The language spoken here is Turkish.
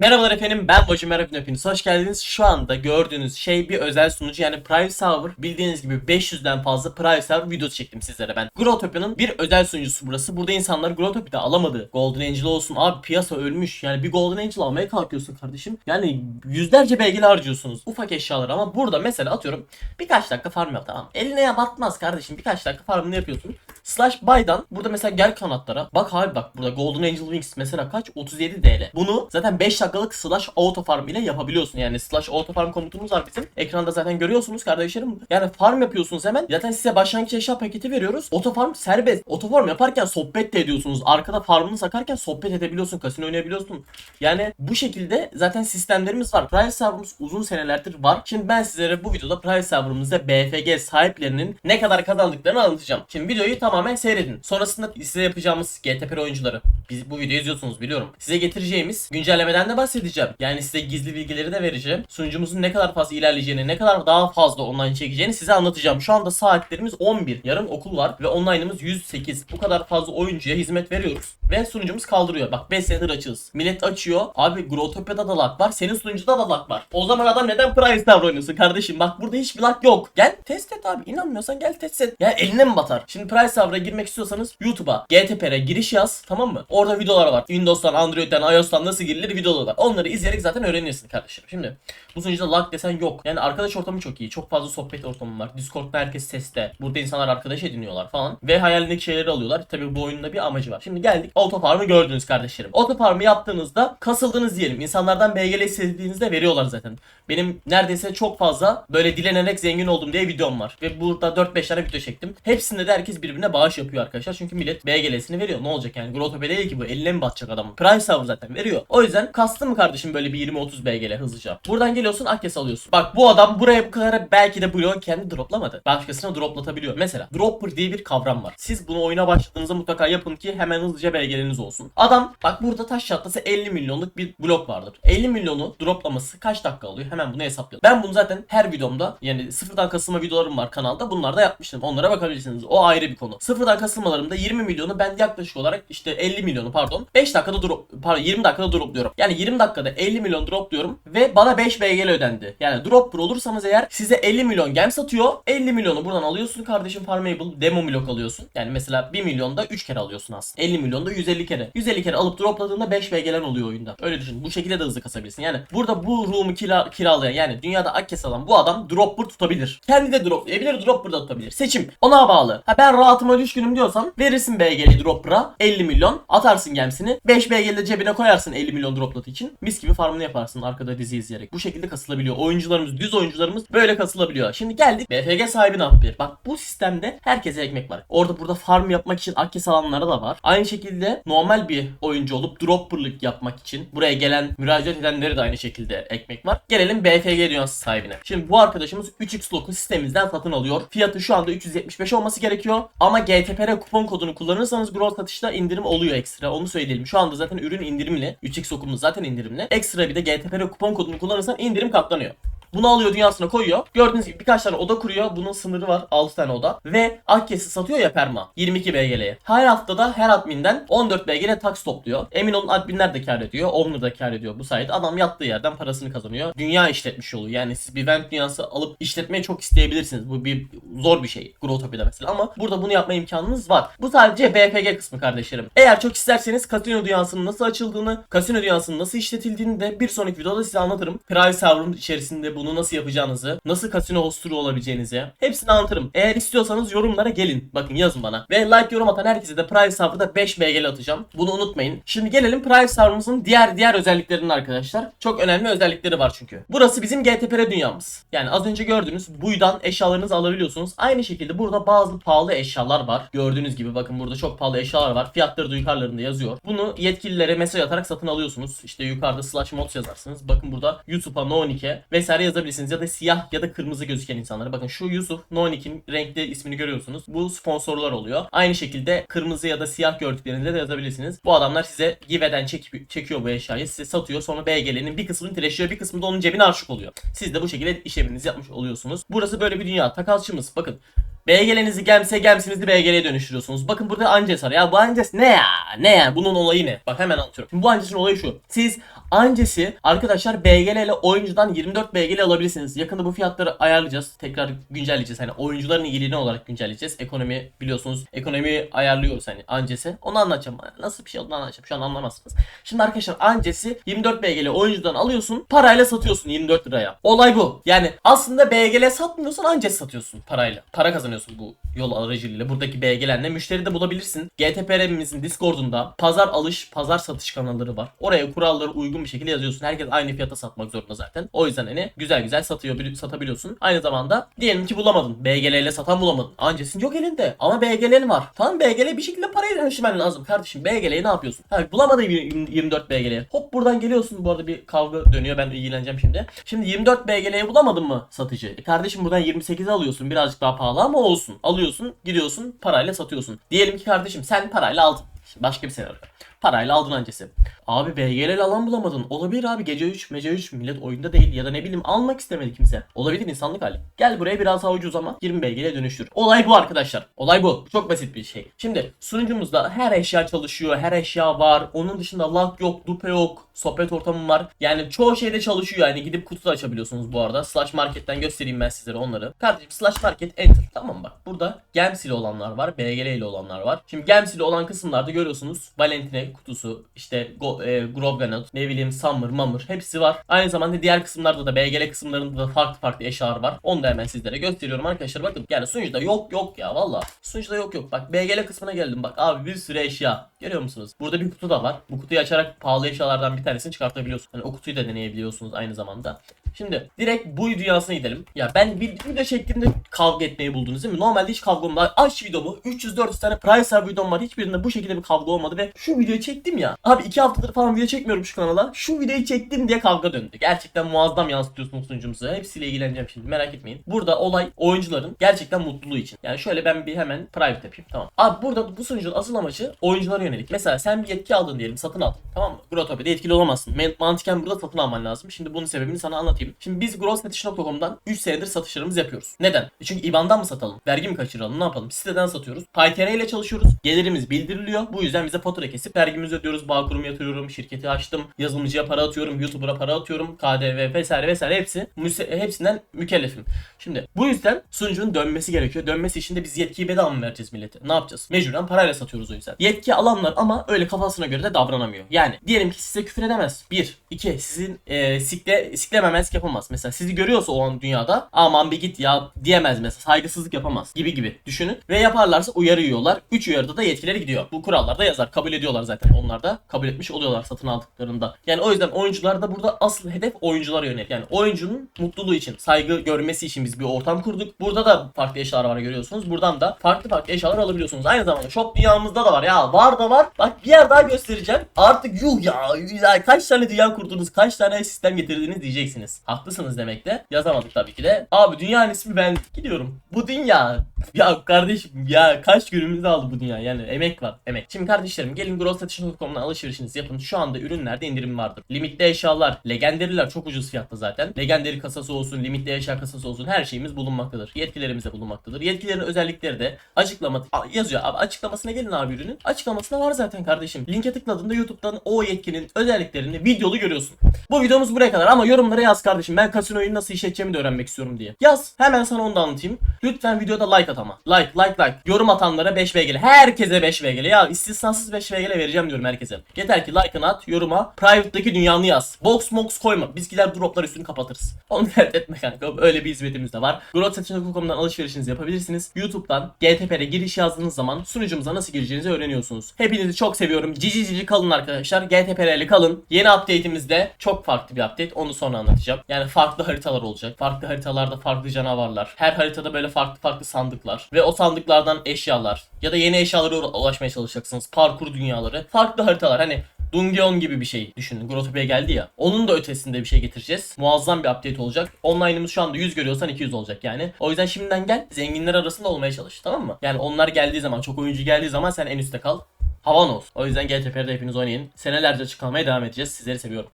Merhabalar efendim ben Bocu Merhaba hepiniz hoş geldiniz. Şu anda gördüğünüz şey bir özel sunucu yani Private Server. Bildiğiniz gibi 500'den fazla Private Server videosu çektim sizlere ben. Growtopia'nın bir özel sunucusu burası. Burada insanlar Growtopia'da alamadı. Golden Angel olsun abi piyasa ölmüş. Yani bir Golden Angel almaya kalkıyorsun kardeşim. Yani yüzlerce belgeli harcıyorsunuz. Ufak eşyalar ama burada mesela atıyorum birkaç dakika farm yap tamam. Eline ya batmaz kardeşim birkaç dakika farmını yapıyorsun. Slash buy'dan burada mesela gel kanatlara. Bak abi bak burada Golden Angel Wings mesela kaç? 37 DL. Bunu zaten 5 dakikalık slash auto farm ile yapabiliyorsun. Yani slash auto farm komutumuz var bizim. Ekranda zaten görüyorsunuz kardeşlerim. Yani farm yapıyorsunuz hemen. Zaten size başlangıç eşya paketi veriyoruz. Auto farm serbest. Auto farm yaparken sohbet de ediyorsunuz. Arkada farmını sakarken sohbet edebiliyorsun. Kasino oynayabiliyorsun. Yani bu şekilde zaten sistemlerimiz var. Private serverımız uzun senelerdir var. Şimdi ben sizlere bu videoda private serverımızda BFG sahiplerinin ne kadar kazandıklarını anlatacağım. Şimdi videoyu tamamen seyredin. Sonrasında size yapacağımız GTP oyuncuları. Biz bu videoyu izliyorsunuz biliyorum. Size getireceğimiz güncellemeden de bahsedeceğim. Yani size gizli bilgileri de vereceğim. Sunucumuzun ne kadar fazla ilerleyeceğini, ne kadar daha fazla online çekeceğini size anlatacağım. Şu anda saatlerimiz 11. Yarın okul var ve online'ımız 108. Bu kadar fazla oyuncuya hizmet veriyoruz. Ve sunucumuz kaldırıyor. Bak 5 senedir açığız. Millet açıyor. Abi Growtopia'da da lag var. Senin sunucuda da lag var. O zaman adam neden Price Tower oynuyorsun kardeşim? Bak burada hiçbir lag yok. Gel test et abi. İnanmıyorsan gel test et. Ya eline mi batar? Şimdi Price Tower'a girmek istiyorsanız YouTube'a GTP'ye giriş yaz. Tamam mı? Orada videolar var. Windows'tan, Android'den, iOS'tan nasıl girilir videolar var. Onları izleyerek zaten öğrenirsin kardeşim. Şimdi bu sunucuda lag desen yok. Yani arkadaş ortamı çok iyi. Çok fazla sohbet ortamı var. Discord'da herkes seste. Burada insanlar arkadaş ediniyorlar falan. Ve hayalindeki şeyleri alıyorlar. Tabii bu oyunun da bir amacı var. Şimdi geldik. Autofarm'ı gördünüz kardeşlerim. Autofarm'ı yaptığınızda kasıldınız diyelim. İnsanlardan BGL istediğinizde veriyorlar zaten. Benim neredeyse çok fazla böyle dilenerek zengin oldum diye videom var. Ve burada 4-5 tane video çektim. Hepsinde de herkes birbirine bağış yapıyor arkadaşlar. Çünkü millet BGL'sini veriyor. Ne olacak yani? Grotopia değil ki bu. Eline mi batacak adamın? Price Server zaten veriyor. O yüzden kastın mı kardeşim böyle bir 20-30 BGL hızlıca? Buradan geliyorsun Akes alıyorsun. Bak bu adam buraya bu kadar belki de bloğu kendi droplamadı. Başkasına droplatabiliyor. Mesela dropper diye bir kavram var. Siz bunu oyuna başladığınızda mutlaka yapın ki hemen hızlıca BGL'niz olsun. Adam bak burada taş çatlası 50 milyonluk bir blok vardır. 50 milyonu droplaması kaç dakika alıyor? Hemen bunu hesaplayalım. Ben bunu zaten her videomda yani sıfırdan kasılma videolarım var kanalda. Bunlarda yapmıştım. Onlara bakabilirsiniz. O ayrı bir konu. Sıfırdan kasılmalarımda 20 milyonu ben yaklaşık olarak işte 50 milyonu pardon 5 dakikada drop pardon 20 dakikada dropluyorum. Yani 20 dakikada 50 milyon dropluyorum ve bana 5 BGL ödendi. Yani dropper olursanız eğer size 50 milyon gem satıyor. 50 milyonu buradan alıyorsun kardeşim Farmable demo blok alıyorsun. Yani mesela 1 milyonda 3 kere alıyorsun aslında. 50 milyonda 150 kere. 150 kere alıp dropladığında 5 BGL'n oluyor oyunda. Öyle düşün. Bu şekilde de hızlı kasabilirsin. Yani burada bu room'u kira, kiralayan yani dünyada Akkes alan bu adam dropper tutabilir. Kendi de droplayabilir, dropper da tutabilir. Seçim ona bağlı. Ha ben rahatıma düşkünüm diyorsan verirsin BGL dropper'a 50 milyon atarsın gemsini. 5 BGL de cebine koyarsın 50 milyon droplatı için. Mis gibi farmını yaparsın arkada dizi izleyerek. Bu şekilde kasılabiliyor. Oyuncularımız, düz oyuncularımız böyle kasılabiliyor. Şimdi geldik BFG sahibi ne yapıyor? Bak bu sistemde herkese ekmek var. Orada burada farm yapmak için Akkes alanlara da var. Aynı şekilde normal bir oyuncu olup dropperlık yapmak için buraya gelen müracaat edenlere de aynı şekilde ekmek var. Gelelim BFG dünyası sahibine. Şimdi bu arkadaşımız 3x Lock'u sistemimizden satın alıyor. Fiyatı şu anda 375 olması gerekiyor. Ama GTPR kupon kodunu kullanırsanız Grow satışta indirim oluyor. Onu söyleyelim. Şu anda zaten ürün indirimli. 3x Lock'umuz zaten indirimli. Ekstra bir de GTPR kupon kodunu kullanırsan indirim katlanıyor. Bunu alıyor dünyasına koyuyor. Gördüğünüz gibi birkaç tane oda kuruyor. Bunun sınırı var. 6 tane oda. Ve Akkes'i satıyor ya perma. 22 BGL'ye. Her haftada her adminden 14 BGL tax topluyor. Emin olun adminler de kar ediyor. Owner da kar ediyor bu sayede. Adam yattığı yerden parasını kazanıyor. Dünya işletmiş oluyor. Yani siz bir vent dünyası alıp işletmeyi çok isteyebilirsiniz. Bu bir zor bir şey. Growtopia'da mesela. Ama burada bunu yapma imkanınız var. Bu sadece BPG kısmı kardeşlerim. Eğer çok isterseniz kasino dünyasının nasıl açıldığını, kasino dünyasının nasıl işletildiğini de bir sonraki videoda size anlatırım. Private server'ın içerisinde bunu nasıl yapacağınızı, nasıl kasino hosturu olabileceğinizi hepsini anlatırım. Eğer istiyorsanız yorumlara gelin. Bakın yazın bana. Ve like yorum atan herkese de Private Server'da 5 BGL atacağım. Bunu unutmayın. Şimdi gelelim Private Server'ımızın diğer diğer özelliklerine arkadaşlar. Çok önemli özellikleri var çünkü. Burası bizim GTPR dünyamız. Yani az önce gördüğünüz buydan eşyalarınızı alabiliyorsunuz. Aynı şekilde burada bazı pahalı eşyalar var. Gördüğünüz gibi bakın burada çok pahalı eşyalar var. Fiyatları da yukarılarında yazıyor. Bunu yetkililere mesaj atarak satın alıyorsunuz. İşte yukarıda slash mods yazarsınız. Bakın burada YouTube'a no-nick'e vesaire yazabilirsiniz ya da siyah ya da kırmızı gözüken insanlara. Bakın şu Yusuf no-nick'in renkli ismini görüyorsunuz. Bu sponsorlar oluyor. Aynı şekilde kırmızı ya da siyah gördüklerinde de yazabilirsiniz. Bu adamlar size give'den çek çekiyor bu eşyayı. Size satıyor. Sonra BGL'nin bir kısmını trashliyor. Bir kısmı da onun cebine aşık oluyor. Siz de bu şekilde işleminizi yapmış oluyorsunuz. Burası böyle bir dünya. Takalçımız. Bakın BG'lerinizi gemse gemsinizi BG'ye dönüştürüyorsunuz. Bakın burada Ances var. Ya bu Ances ne ya? Ne ya? Bunun olayı ne? Bak hemen anlatıyorum. Şimdi bu Ances'in olayı şu. Siz Ancesi arkadaşlar BGL ile oyuncudan 24 BGL alabilirsiniz. Yakında bu fiyatları ayarlayacağız. Tekrar güncelleyeceğiz. Hani oyuncuların iyiliğine olarak güncelleyeceğiz. Ekonomi biliyorsunuz. Ekonomiyi ayarlıyoruz hani ancesi. Onu anlatacağım. Nasıl bir şey olduğunu anlatacağım. Şu an anlamazsınız. Şimdi arkadaşlar ancesi 24 BGL oyuncudan alıyorsun. Parayla satıyorsun 24 liraya. Olay bu. Yani aslında BGL satmıyorsun ancesi satıyorsun parayla. Para kazanıyorsun bu yol aracılığıyla. Buradaki BGL'le müşteri de bulabilirsin. GTPR'imizin Discord'unda pazar alış, pazar satış kanalları var. Oraya kuralları uygun bir şekilde yazıyorsun. Herkes aynı fiyata satmak zorunda zaten. O yüzden hani güzel güzel satıyor, bili- satabiliyorsun. Aynı zamanda diyelim ki bulamadın. BGL ile satan bulamadın. Ancesin yok elinde. Ama BGL'in var. Tamam BGL bir şekilde parayı dönüştürmen lazım kardeşim. BGL'yi ne yapıyorsun? Ha, bulamadın 24 BGL'yi. Hop buradan geliyorsun. Bu arada bir kavga dönüyor. Ben ilgileneceğim şimdi. Şimdi 24 BGL'yi bulamadın mı satıcı? E kardeşim buradan 28'e alıyorsun. Birazcık daha pahalı ama olsun. Alıyorsun, gidiyorsun, parayla satıyorsun. Diyelim ki kardeşim sen parayla aldın. Başka bir senaryo. Parayla aldın öncesi. Abi BGL alan bulamadın. Olabilir abi gece 3, mece 3 millet oyunda değil ya da ne bileyim almak istemedi kimse. Olabilir insanlık hali. Gel buraya biraz daha ucuz ama 20 BGL dönüştür. Olay bu arkadaşlar. Olay bu. Çok basit bir şey. Şimdi sunucumuzda her eşya çalışıyor. Her eşya var. Onun dışında lag yok, dupe yok. Sohbet ortamı var. Yani çoğu şeyde çalışıyor yani. Gidip kutu açabiliyorsunuz bu arada. Slash Market'ten göstereyim ben sizlere onları. Kardeşim Slash Market Enter. Tamam bak. Burada Gemsili olanlar var. BGL ile olanlar var. Şimdi Gemsili olan kısımlarda görüyorsunuz. Valentine kutusu, işte Go, e, Grobganot, ne bileyim Summer, Mamur hepsi var. Aynı zamanda diğer kısımlarda da BGL kısımlarında da farklı farklı eşyalar var. Onu da hemen sizlere gösteriyorum arkadaşlar. Bakın yani sunucuda yok yok ya valla. Sunucuda yok yok. Bak BGL kısmına geldim bak abi bir sürü eşya. Görüyor musunuz? Burada bir kutu da var. Bu kutuyu açarak pahalı eşyalardan bir tanesini çıkartabiliyorsunuz. Yani o kutuyu da deneyebiliyorsunuz aynı zamanda. Şimdi direkt bu dünyasına gidelim. Ya ben bir video şeklinde kavga etmeyi buldunuz değil mi? Normalde hiç kavga olmadı. Aç videomu 300-400 tane Pricer videom var. Hiçbirinde bu şekilde bir kavga olmadı ve şu videoyu çektim ya. Abi 2 haftadır falan video çekmiyorum şu kanala. Şu videoyu çektim diye kavga döndü. Gerçekten muazzam yansıtıyorsunuz sunucumuzu. Hepsiyle ilgileneceğim şimdi merak etmeyin. Burada olay oyuncuların gerçekten mutluluğu için. Yani şöyle ben bir hemen private yapayım. Tamam. Abi burada bu sunucunun asıl amacı oyunculara yönelik. Mesela sen bir yetki aldın diyelim satın aldın. Tamam mı? Growtopia'da yetkili olamazsın. Man- Mantıken burada satın alman lazım. Şimdi bunun sebebini sana anlatayım. Şimdi biz growsnetiş.com'dan 3 senedir satışlarımızı yapıyoruz. Neden? E Çünkü IBAN'dan mı satalım? Vergi mi kaçıralım? Ne yapalım? Siteden satıyoruz. PayTR ile çalışıyoruz. Gelirimiz bildiriliyor. Bu yüzden bize fatura kesip vergimizi ödüyoruz. Bağkurum yatırıyorum. Şirketi açtım. Yazılımcıya para atıyorum. YouTuber'a para atıyorum. KDV vesaire vesaire hepsi hepsinden mükellefim. Şimdi bu yüzden sunucunun dönmesi gerekiyor. Dönmesi için de biz yetkiyi bedava mı vereceğiz millete? Ne yapacağız? Mecburen parayla satıyoruz o yüzden. Yetki alanlar ama öyle kafasına göre de davranamıyor. Yani diyelim ki size küfür edemez. Bir. iki Sizin e, sikle, siklememezlik yapamaz. Mesela sizi görüyorsa o an dünyada aman bir git ya diyemez mesela. Saygısızlık yapamaz gibi gibi düşünün. Ve yaparlarsa uyarı yiyorlar. 3 uyarıda da yetkileri gidiyor. Bu kurallarda yazar. Kabul ediyorlar zaten. Onlar da kabul etmiş oluyorlar satın aldıklarında. Yani o yüzden oyuncular da burada asıl hedef oyunculara yönelik. Yani oyuncunun mutluluğu için, saygı görmesi için biz bir ortam kurduk. Burada da farklı eşyalar var görüyorsunuz. Buradan da farklı farklı eşyalar alabiliyorsunuz. Aynı zamanda shop dünyamızda da var ya. Var da var. Bak bir yer daha göstereceğim. Artık yuh ya. ya kaç tane dünya kurdunuz, kaç tane sistem getirdiniz diyeceksiniz. Haklısınız demekte. Yazamadık tabii ki de. Abi dünyanın ismi ben. Gidiyorum. Bu dünya. Ya kardeşim ya kaç günümüzü aldı bu dünya yani emek var emek. Şimdi kardeşlerim gelin growsatış.com'dan alışverişinizi yapın. Şu anda ürünlerde indirim vardır. Limitli eşyalar, legendariler çok ucuz fiyatta zaten. Legendary kasası olsun, limitli eşya kasası olsun her şeyimiz bulunmaktadır. Yetkilerimiz de bulunmaktadır. Yetkilerin özellikleri de açıklama yazıyor abi açıklamasına gelin abi ürünün. Açıklamasında var zaten kardeşim. Linke tıkladığında YouTube'dan o yetkinin özelliklerini videolu görüyorsun. Bu videomuz buraya kadar ama yorumlara yaz kardeşim. Ben kasinoyu nasıl işleteceğimi de öğrenmek istiyorum diye. Yaz. Hemen sana onu da anlatayım. Lütfen videoda like at ama. Like like like. Yorum atanlara 5 VG'li. Herkese 5 VG'li. Ya istisnasız 5 VG'li vereceğim diyorum herkese. Yeter ki like'ını at. Yoruma. Private'daki dünyanı yaz. Box mox koyma. Biz gider droplar üstünü kapatırız. Onu dert etme kanka. Öyle bir hizmetimiz de var. Growth.com.'dan alışverişinizi yapabilirsiniz. YouTube'dan GTP'ye giriş yazdığınız zaman sunucumuza nasıl gireceğinizi öğreniyorsunuz. Hepinizi çok seviyorum. Cici cici kalın arkadaşlar. GTP'li kalın. Yeni update'imizde çok farklı bir update. Onu sonra anlatacağım. Yani farklı haritalar olacak. Farklı haritalarda farklı canavarlar. Her haritada böyle farklı farklı sandıklar. Ve o sandıklardan eşyalar. Ya da yeni eşyalara ula- ulaşmaya çalışacaksınız. Parkur dünyaları. Farklı haritalar. Hani Dungeon gibi bir şey düşünün. Grotopia geldi ya. Onun da ötesinde bir şey getireceğiz. Muazzam bir update olacak. Online'ımız şu anda 100 görüyorsan 200 olacak yani. O yüzden şimdiden gel. Zenginler arasında olmaya çalış. Tamam mı? Yani onlar geldiği zaman, çok oyuncu geldiği zaman sen en üstte kal. Havan olsun. O yüzden GTP'de hepiniz oynayın. Senelerce çıkarmaya devam edeceğiz. Sizleri seviyorum.